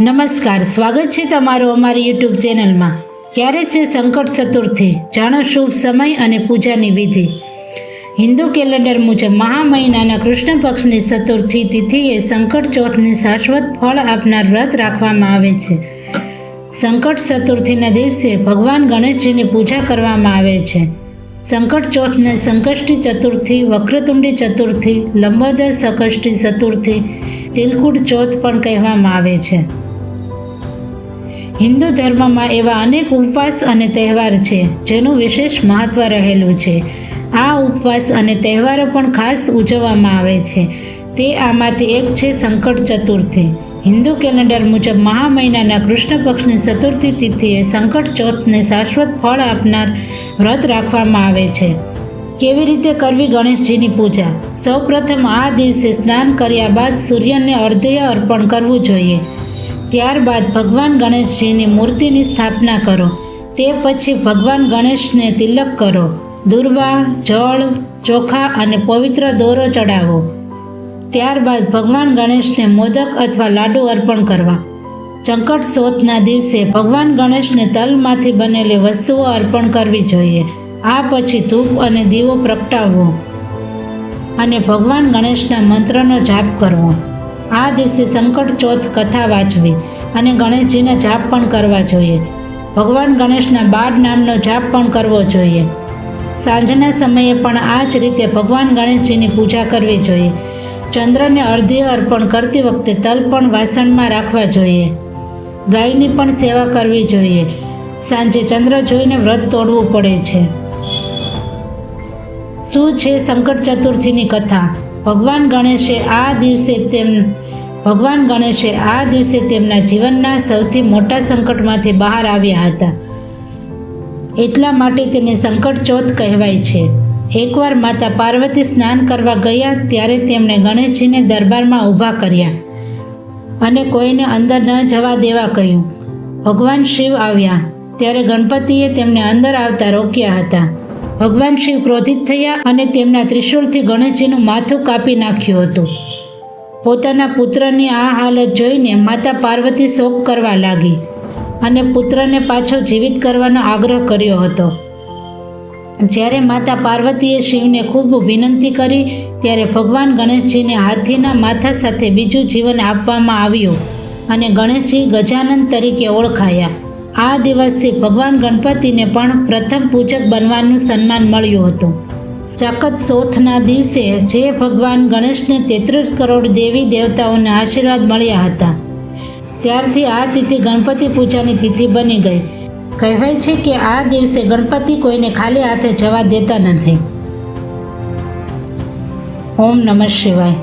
નમસ્કાર, સ્વાગત છે તમારું અમારી યુટ્યુબ ચેનલમાં. ક્યારે છે સંકટ ચતુર્થી? જાણો શુભ સમય અને પૂજાની વિધિ. હિન્દુ કેલેન્ડર મુજબ મહા મહિનાના કૃષ્ણ પક્ષની ચતુર્થી તિથિએ સંકટ ચોથને શાશ્વત ફળ આપનાર વ્રત રાખવામાં આવે છે. સંકટ ચતુર્થીના દિવસે ભગવાન ગણેશજીની પૂજા કરવામાં આવે છે. સંકટ ચોથને સંકષ્ટી ચતુર્થી, વક્રતુંડી ચતુર્થી, લંબોદર સંકષ્ટી ચતુર્થી તિલકુટ ચોથ પણ કહેવામાં આવે છે. હિન્દુ ધર્મમાં એવા અનેક ઉપવાસ અને તહેવાર છે, જેનું વિશેષ મહત્ત્વ રહેલું છે. આ ઉપવાસ અને તહેવારો પણ ખાસ ઉજવવામાં આવે છે. તે આમાંથી એક છે સંકટ ચતુર્થી. હિન્દુ કેલેન્ડર મુજબ મહા મહિનાના કૃષ્ણ પક્ષની ચતુર્થી તિથિએ સંકટ ચોથને શાશ્વત ફળ આપનાર વ્રત રાખવામાં આવે છે. કેવી રીતે કરવી ગણેશજીની પૂજા? સૌપ્રથમ આ દિવસે સ્નાન કર્યા બાદ સૂર્યને અર્ધ્ય અર્પણ કરવું જોઈએ. ત્યારબાદ ભગવાન ગણેશજીની મૂર્તિની સ્થાપના કરો. તે પછી ભગવાન ગણેશને તિલક કરો. દુર્વા, જળ, ચોખા અને પવિત્ર દોરો ચડાવો ત્યારબાદ ભગવાન ગણેશને મોદક અથવા લાડુ અર્પણ કરવા. સંકટ સોતના દિવસે ભગવાન ગણેશને તલમાંથી બનેલી વસ્તુઓ અર્પણ કરવી જોઈએ. આ પછી ધૂપ અને દીવો પ્રગટાવવો અને ભગવાન ગણેશના મંત્રનો જાપ કરવો. આ દિવસે સંકટ ચોથ કથા વાંચવી અને ગણેશજીના જાપ પણ કરવા જોઈએ. ભગવાન ગણેશના બાર નામનો જાપ પણ કરવો જોઈએ. સાંજના સમયે પણ આ જ રીતે ભગવાન ગણેશજીની પૂજા કરવી જોઈએ. ચંદ્રને અર્ધ્ય અર્પણ કરતી વખતે તલ પણ વાસણમાં રાખવા જોઈએ. ગાયની પણ સેવા કરવી જોઈએ. સાંજે ચંદ્ર જોઈને વ્રત તોડવું પડે છે. શું છે સંકટ ચતુર્થીની કથા? ભગવાન ગણેશે આ દિવસે તેમ ભગવાન ગણેશે આ દિવસે તેમના જીવનના સૌથી મોટા સંકટમાંથી બહાર આવ્યા હતા. એટલા માટે તેને સંકટ ચોથ કહેવાય છે. એકવાર માતા પાર્વતી સ્નાન કરવા ગયા ત્યારે તેમણે ગણેશજીને દરબારમાં ઊભા કર્યા અને કોઈને અંદર ન જવા દેવા કહ્યું. ભગવાન શિવ આવ્યા ત્યારે ગણપતિએ તેમને અંદર આવતા રોક્યા હતા. ભગવાન શિવ ક્રોધિત થયા અને તેમના ત્રિશૂળથી ગણેશજીનું માથું કાપી નાખ્યું હતું. પોતાના પુત્રની આ હાલત જોઈને માતા પાર્વતી શોક કરવા લાગી અને પુત્રને પાછો જીવિત કરવાનો આગ્રહ કર્યો હતો. જ્યારે માતા પાર્વતીએ શિવને ખૂબ વિનંતી કરી, ત્યારે ભગવાન ગણેશજીને હાથીના માથા સાથે બીજું જીવન આપવામાં આવ્યું અને ગણેશજી ગજાનંદ તરીકે ઓળખાયા. આ દિવસથી ભગવાન ગણપતિને પણ પ્રથમ પૂજક બનવાનું સન્માન મળ્યું હતું. ચાકત સોથના દિવસે જે ભગવાન ગણેશને તેત્રીસ કરોડ દેવી દેવતાઓના આશીર્વાદ મળ્યા હતા. ત્યારથી આ તિથિ ગણપતિ પૂજાની તિથિ બની ગઈ. કહેવાય છે કે આ દિવસે ગણપતિ કોઈને ખાલી હાથે જવા દેતા નથી. ઓમ નમઃ શિવાય.